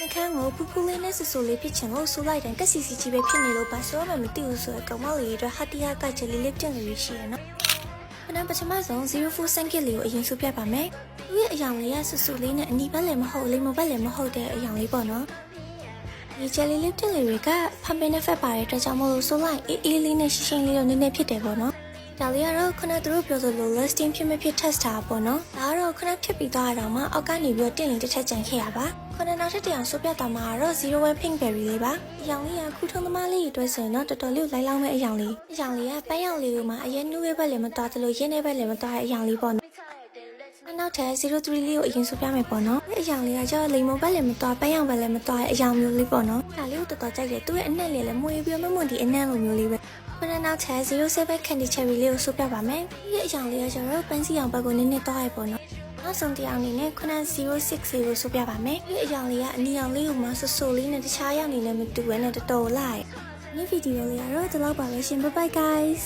နှခမ်းကိုပူပူလေးနဲ့ဆူဆူလေးဖြစ်ချင်လို့ဆိုလိုက်တယ်ကက်စီစီကြီးပဲဖြစ်နေလို့ပါဆိုတော့မှမသိဘူးဆိုတော့ကောင်မလေးတွေအတွက်ဟာတီယာကချယ်လေးလေးတင်လို့ရှိရနော်ခဏပထမဆုံး04စင်ကစ်လေးကိုအရင်ဆိုပြပါမယ်သူရဲ့အယောင်လေးကဆူဆူလေးနဲ့အနီးဘက်လည်းမဟုတ်လေးမဘက်လည်းမဟုတ်တဲ့အယောင်လေးပေါ့နော်ဒီချယ်လေးလေးတင်လေးတွေကဖန်ပင်းနဲ့ဖက်ပါတဲ့အတွက်ကြောင့်မို့လို့ဆိုလိုက်အေးအေးလေးနဲ့ရှင်းရှင်းလေးတော့နည်းနည်းဖြစ်တယ်ပေါ့နော် ဒါလေးကတော့ခုနကသူတို့ပြောသလို listing ဖြစ်မဖြစ် test တာပေါ့နော်။ဒါကတော့ခုနဖြစ်ပြီးသွားတာမှအောက်ကနေပြီးတော့တင်လင်းတစ်ချက်ကြံခဲ့ရပါ။ခုနနောက်ထပ်တစ်အောင်ဆိုပြတာမှာကတော့01 pink berry လေးပါ။အရောင်လေးကခုထုံးသမားလေးတွေအတွက်ဆိုရင်တော့တော်တော်လေးကိုလိုက်လောင်းမဲ့အရောင်လေး။အရောင်လေးကပန်းရောင်လေးကိုမှအရင်နှူးရဲ့ဘက်လည်းမတော်သလိုရင်းရဲ့ဘက်လည်းမတော်တဲ့အရောင်လေးပေါ့နော်။ နောက်ထပ်03လေးကိုအရင်ဆိုပြမယ်ပေါ့နော်။ဒီအရောင်လေးကကျတော့လိမ်မဘက်လည်းမတော်ပန်းရောင်ဘက်လည်းမတော်တဲ့အရောင်မျိုးလေးပေါ့နော်။ဒါလေးကိုတော်တော်ကြိုက်တယ်။သူ့ရဲ့အနက်လေးလည်းမှုေးပြီးတော့မမွန်ဒီအနက်လိုမျိုးလေးပဲ။ခဏနောက်ချက်07 candy cherry လေးကိုဆိုပြပါမယ်။ဒီအကြောင်လေးကကျတော့ပန်းစီအောင်ဘက်ကိုနည်းနည်းသွားရပေါ့နော်။နောက်ဆုံးတရားအနေနဲ့ခဏ06ကိုဆိုပြပါမယ်။ဒီအကြောင်လေးကအနီအောင်လေးကိုမှဆဆိုလေးနဲ့တခြားရောက်နေလည်းမတူဘဲနဲ့တော်တော်လိုက်။ဒီဗီဒီယိုလေးကတော့ဒီလောက်ပါပဲရှင် bye bye guys